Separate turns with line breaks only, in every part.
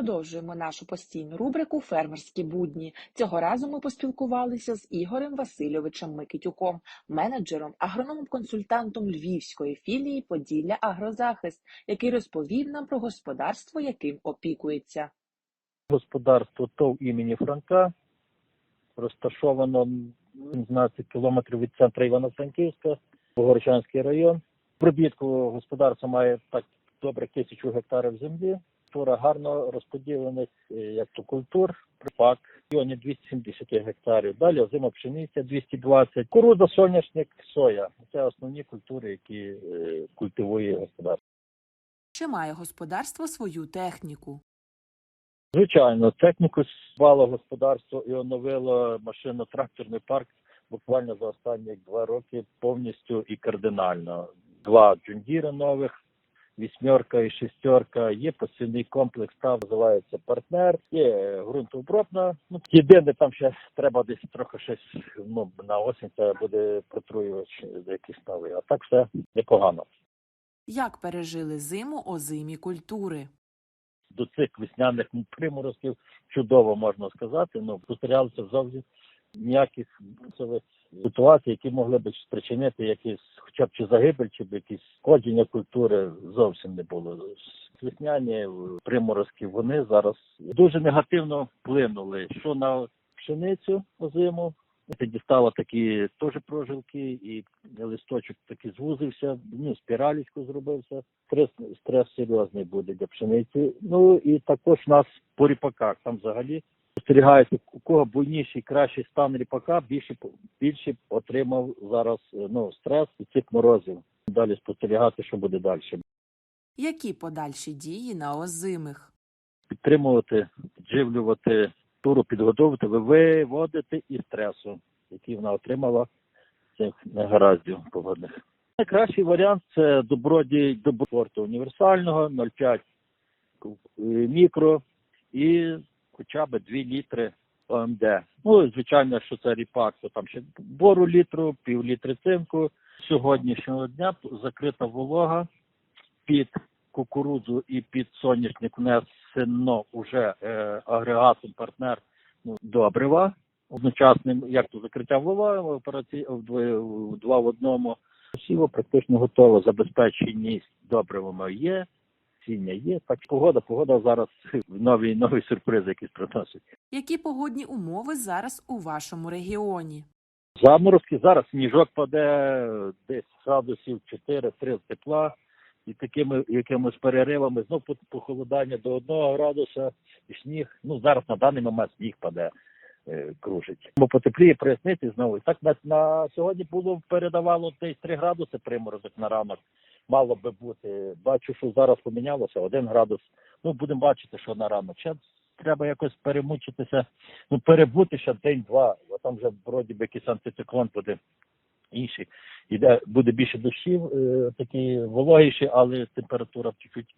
продовжуємо нашу постійну рубрику Фермерські будні. Цього разу ми поспілкувалися з Ігорем Васильовичем Микитюком, менеджером, агрономом-консультантом Львівської філії Поділля Агрозахист, який розповів нам про господарство, яким опікується.
Господарство ТОВ імені Франка розташовано 17 кілометрів від центру Івано-Франківська, Погорчанський район. Пробітку господарство має так добре тисячу гектарів землі. Тура гарно розподілених е, як то культур, припак, районі 270 гектарів. Далі озима пшениця 220, кукурудза, соняшник, соя. Це основні культури, які е, культивує господарство.
Чи має господарство свою техніку?
Звичайно, техніку звало господарство і оновило машино-тракторний парк буквально за останні два роки повністю і кардинально. Два джундіри нових, вісьмерка і шестерка. Є посівний комплекс, там називається партнер, є ґрунтообробна. Ну єдине, там ще треба десь трохи щось ну на осінь це буде протруювач якийсь новий. А так все непогано.
Як пережили зиму озимі культури?
до цих весняних приморозків чудово можна сказати. Ну спостерігалися зовсім ніяких ситуацій, які могли б спричинити якісь, хоча б чи загибель, чи б якісь сходження культури зовсім не було. Весняні приморозки вони зараз дуже негативно вплинули, що на пшеницю озиму. Тоді стало такі теж прожилки, і листочок таки звузився, ну, спіралічку зробився. Стрес, стрес серйозний буде для пшениці. Ну і також у нас по ріпаках. Там взагалі спостерігається, у кого буйніший, кращий стан ріпака, більше більше отримав зараз ну, стрес і цих морозів. Далі спостерігати, що буде далі.
Які подальші дії на озимих?
Підтримувати, підживлювати туру підготовити, виводити із стресу, який вона отримала цих негараздів погодних. Найкращий варіант це добродій доброту універсального 0,5 мікро і хоча б 2 літри ОМД. Ну, звичайно, що це ріпак, то там ще бору літру, пів літри цинку. Сьогоднішнього дня закрита волога під кукурудзу і під соняшник внесено вже е, агрегатом партнер ну, добрива одночасним, як то закриття вологи, операції в два, в одному. Сіво практично готово, забезпеченість добривами є, ціння є. Так погода, погода зараз нові нові сюрпризи, якісь приносить.
Які погодні умови зараз у вашому регіоні?
Заморозки зараз сніжок паде десь градусів 4-3 тепла і такими якимись переривами знов похолодання до одного градуса і сніг. Ну зараз на даний момент сніг паде, е, кружить. Бо потепліє прояснити знову. Так на, на сьогодні було передавало десь 3 градуси приморозок на ранок. Мало би бути. Бачу, що зараз помінялося один градус. Ну будемо бачити, що на ранок. Ще треба якось перемучитися, ну перебути ще день-два, бо там вже вроді би якийсь антициклон буде інший. Іде буде більше дощів, е, такі вологіші, але температура чуть-чуть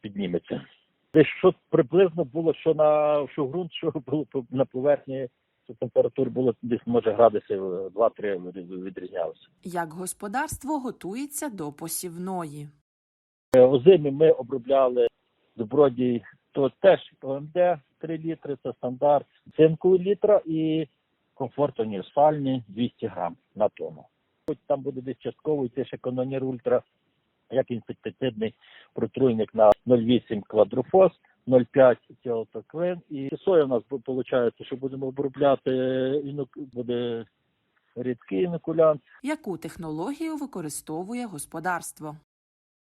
підніметься. Десь що приблизно було, що на що ґрунт, що було на поверхні, що температура було десь може градусів 2-3 відрізнялося.
Як господарство готується до посівної?
Е, Озимі ми обробляли добродій, то теж ОМД 3 літри, це стандарт, цинку літра і комфорт універсальний 200 грам на тонну. Хоч там буде десь частково йти ще Кононір Ультра, як інсектицидний протруйник на 0,8 квадрофос, 0,5 тіотоклин. І соя у нас виходить, що будемо обробляти, буде рідкий інокулянт.
Яку технологію використовує господарство?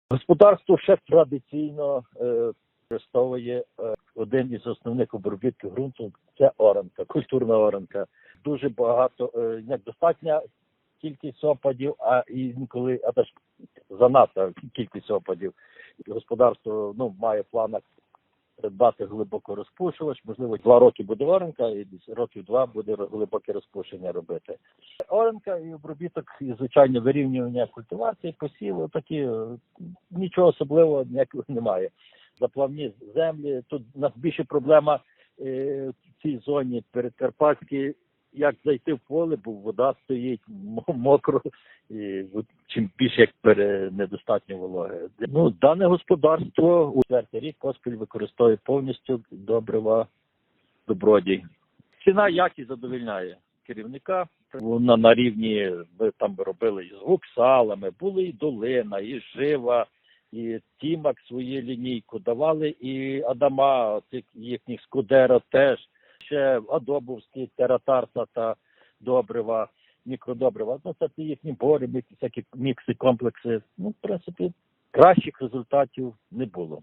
Господарство ще традиційно е, використовує е, один із основних обробітків ґрунту це оранка, культурна оранка. Дуже багато е, як достатня кількість опадів, а інколи а теж занадто кількість опадів. Господарство ну має в планах придбати глибоко розпушувач. Можливо, два роки буде оранка, і років два буде глибоке розпушення робити. Оранка і обробіток, і звичайно вирівнювання культивації, посіву такі нічого особливого ніякого немає. Заплавні землі тут у нас більше проблема е, в цій зоні передкарпатській як зайти в поле, бо вода стоїть мо- мокро, і чим більше як пере недостатньо вологи. Ну, дане господарство у четвертий рік поспіль використовує повністю добрива добродій. Ціна якість задовільняє керівника. Вона на рівні ми там робили і з гуксалами, були і долина, і жива, і Тімак свою лінійку давали, і Адама, цих їхніх скудера теж ще Адобовські тератарса та добрива, мікродобрива. Ну, це їхні бори, всякі мікси, комплекси. Ну, в принципі, кращих результатів не було.